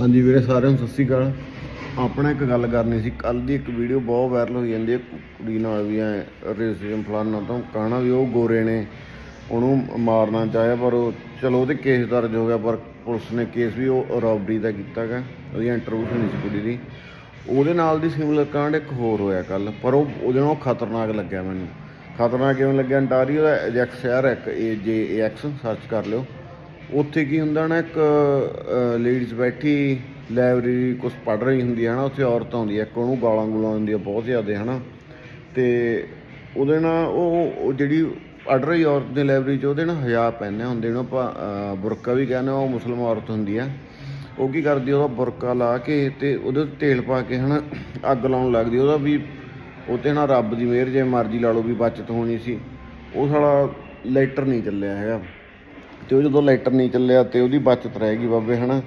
ਹਾਂਜੀ ਵੀਰੇ, ਸਾਰਿਆਂ ਨੂੰ ਸਤਿ ਸ਼੍ਰੀ ਅਕਾਲ। ਆਪਣਾ ਇੱਕ ਗੱਲ ਕਰਨੀ ਸੀ ਕੱਲ ਦੀ ਇੱਕ ਵੀਡੀਓ ਬਹੁਤ ਵਾਇਰਲ ਹੋਈ ਜਾਂਦੀ ਹੈ, ਕੁੜੀ ਨਾਲ ਵੀ ਐ ਰੇਸਿਜ਼ਮ ਫਲਾਨਾ ਤੋਂ ਕਹਣਾ ਵੀ ਉਹ ਗੋਰੇ ਨੇ, ਉਹਨੂੰ ਮਾਰਨਾ ਚਾਹਿਆ, ਪਰ ਉਹ ਚਲੋ ਉਹਦੇ ਕੇਸ ਦਰਜ ਹੋ ਗਿਆ, ਪਰ ਪੁਲਿਸ ਨੇ ਕੇਸ ਵੀ ਉਹ ਰੌਬਰੀ ਦਾ ਕੀਤਾ ਗਾ ਉਹਦੀ ਇੰਟਰਵਿਊ ਹੋਣੀ ਸੀ ਕੁੜੀ ਦੀ। ਉਹਦੇ ਨਾਲ ਦੀ ਸਿਮਿਲਰ ਕਾਂਡ ਇੱਕ ਹੋਰ ਹੋਇਆ ਕੱਲ ਪਰ ਉਹ, ਉਹਦੇ ਨਾਲ ਖਤਰਨਾਕ ਲੱਗਿਆ ਮੈਨੂੰ। ਖਤਰਨਾਕ ਕਿਵੇਂ ਲੱਗਿਆ? ਅੰਟਾਰੀਓ ਦਾ ਐਜੈਕਸ ਸ਼ਹਿਰ ਹੈ, ਇੱਕ ਏ ਜੇ ਐਕਸ ਸਰਚ ਕਰ ਲਿਓ। ਉੱਥੇ ਕੀ ਹੁੰਦਾ ਨਾ, ਇੱਕ ਲੇਡੀਜ਼ ਬੈਠੀ ਲਾਇਬ੍ਰੇਰੀ ਕੁਝ ਪੜ੍ਹ ਰਹੀ ਹੁੰਦੀ ਹੈ ਨਾ, ਉੱਥੇ ਔਰਤ ਆਉਂਦੀ ਹੈ ਇੱਕ ਉਹਨੂੰ ਗਾਲਾਂ ਗੂਲਾਂ ਦਿੰਦੀ ਹੈ ਬਹੁਤ ਜ਼ਿਆਦਾ ਹੈ ਨਾ ਤੇ ਉਹਦੇ ਨਾਲ ਉਹ ਜਿਹੜੀ ਪੜ੍ਹ ਰਹੀ ਔਰਤ ਦੇ ਲਾਇਬ੍ਰੇਰੀ 'ਚ, ਉਹਦੇ ਨਾਲ ਹਿਜਾਬ ਪਹਿਨੇ ਹੁੰਦੇ ਨੇ, ਆਪਾਂ ਬੁਰਕਾ ਵੀ ਕਹਿੰਦੇ ਉਹ ਮੁਸਲਮਾਨ ਔਰਤ ਹੁੰਦੀ ਆ। ਉਹ ਕੀ ਕਰਦੀ ਉਹਦਾ ਬੁਰਕਾ ਲਾ ਕੇ ਤੇ ਉਹਦੇ ਉੱਤੇ ਤੇਲ ਪਾ ਕੇ, ਹਨਾ, ਅੱਗ ਲਾਉਣ ਲੱਗਦੀ ਉਹਦਾ ਵੀ, ਉਹ ਤੇ ਨਾ ਰੱਬ ਦੀ ਮਿਹਰ, ਜੇ ਮਰਜ਼ੀ ਲਾ ਲਓ ਵੀ ਬਚਤ ਹੋਣੀ ਸੀ। ਉਹ ਸਾਲਾ ਲਾਈਟਰ ਨਹੀਂ ਚੱਲਿਆ ਹੈਗਾ। ਤੇ ਉਹ ਜਦੋਂ ਲਾਈਟਰ ਨਹੀਂ ਚੱਲਿਆ ਤੇ ਉਹਦੀ ਬਚਤ ਰਹਿ ਗਈ ਬਾਬੇ, ਹਨਾ?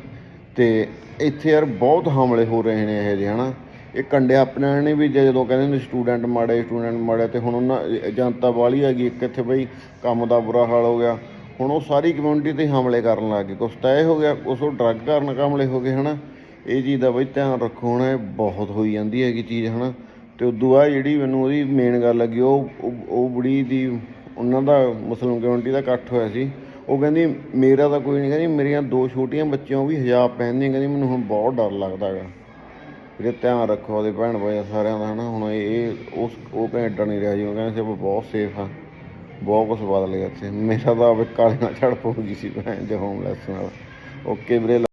ਤੇ ਇੱਥੇ ਯਾਰ ਬਹੁਤ ਹਮਲੇ ਹੋ ਰਹੇ ਨੇ ਇਹੋ ਜਿਹੇ, ਹਨਾ? ਇਹ ਕੰਡੇ ਆਪਣੇ ਨੇ ਵੀ ਜੇ ਜਦੋਂ ਕਹਿੰਦੇ ਨੇ ਸਟੂਡੈਂਟ ਮਾੜੇ ਸਟੂਡੈਂਟ ਮਾੜੇ, ਤੇ ਹੁਣ ਉਹਨਾਂ ਜਨਤਾ ਵਾਲੀ ਹੈਗੀ ਇੱਕ ਇੱਥੇ ਬਈ ਕੰਮ ਦਾ ਬੁਰਾ ਹਾਲ ਹੋ ਗਿਆ। ਹੁਣ ਉਹ ਸਾਰੀ ਕਮਿਊਨਿਟੀ ਤੇ ਹਮਲੇ ਕਰਨ ਲੱਗ ਗਏ ਕੁਛ ਤਾਂ ਇਹ ਹੋ ਗਿਆ, ਕੁਛ ਉਹ ਡਰੱਗ ਕਰਨ ਹਮਲੇ ਹੋ ਗਏ, ਹਨਾ? ਇਹ ਚੀਜ਼ ਦਾ ਬਈ ਧਿਆਨ ਰੱਖੋ ਹੁਣ ਇਹ ਬਹੁਤ ਹੋਈ ਜਾਂਦੀ ਹੈਗੀ ਚੀਜ਼, ਹਨਾ? ਤੇ ਉਦੋਂ ਬਾਅਦ ਜਿਹੜੀ ਮੈਨੂੰ ਉਹਦੀ ਮੇਨ ਗੱਲ ਲੱਗੀ, ਉਹ, ਉਹ- ਬੁੜੀ ਦੀ, ਉਹਨਾਂ ਦਾ ਮੁਸਲਿਮ ਕਮਿਊਨਿਟੀ ਦਾ ਇਕੱਠ ਹੋਇਆ ਸੀ। ਉਹ ਕਹਿੰਦੀ, ਮੇਰਾ ਤਾਂ ਕੋਈ ਨਹੀਂ ਕਹਿੰਦੀ ਮੇਰੀਆਂ ਦੋ ਛੋਟੀਆਂ ਬੱਚੀਆਂ, ਉਹ ਵੀ ਹਿਜਾਬ ਪਹਿਨਦੀਆਂ, ਕਹਿੰਦੀ ਮੈਨੂੰ ਹੁਣ ਬਹੁਤ ਡਰ ਲੱਗਦਾ ਹੈਗਾ। ਵੀਰੇ ਧਿਆਨ ਰੱਖੋ ਉਹਦੇ ਭੈਣ ਭਾਈ ਸਾਰਿਆਂ ਦਾ, ਹਨਾ? ਹੁਣ ਇਹ, ਉਸ, ਉਹ ਕੈਨੇਡਾ ਨਹੀਂ ਰਿਹਾ ਜੀ, ਉਹ ਕਹਿੰਦੇ ਸੀ ਆਪਾਂ ਬਹੁਤ ਸੇਫ ਆ, ਬਹੁਤ ਕੁਝ ਬਦਲ ਗਿਆ ਇੱਥੇ। ਮੇਰਾ ਤਾਂ ਆਪ ਕਾਲੇ ਨਾਲ ਝੜਪ ਪਊਗੀ ਸੀ ਭੈਣ ਦੇ ਹੋਮਲੈਸ ਨਾਲ। ਓਕੇ ਵੀਰੇ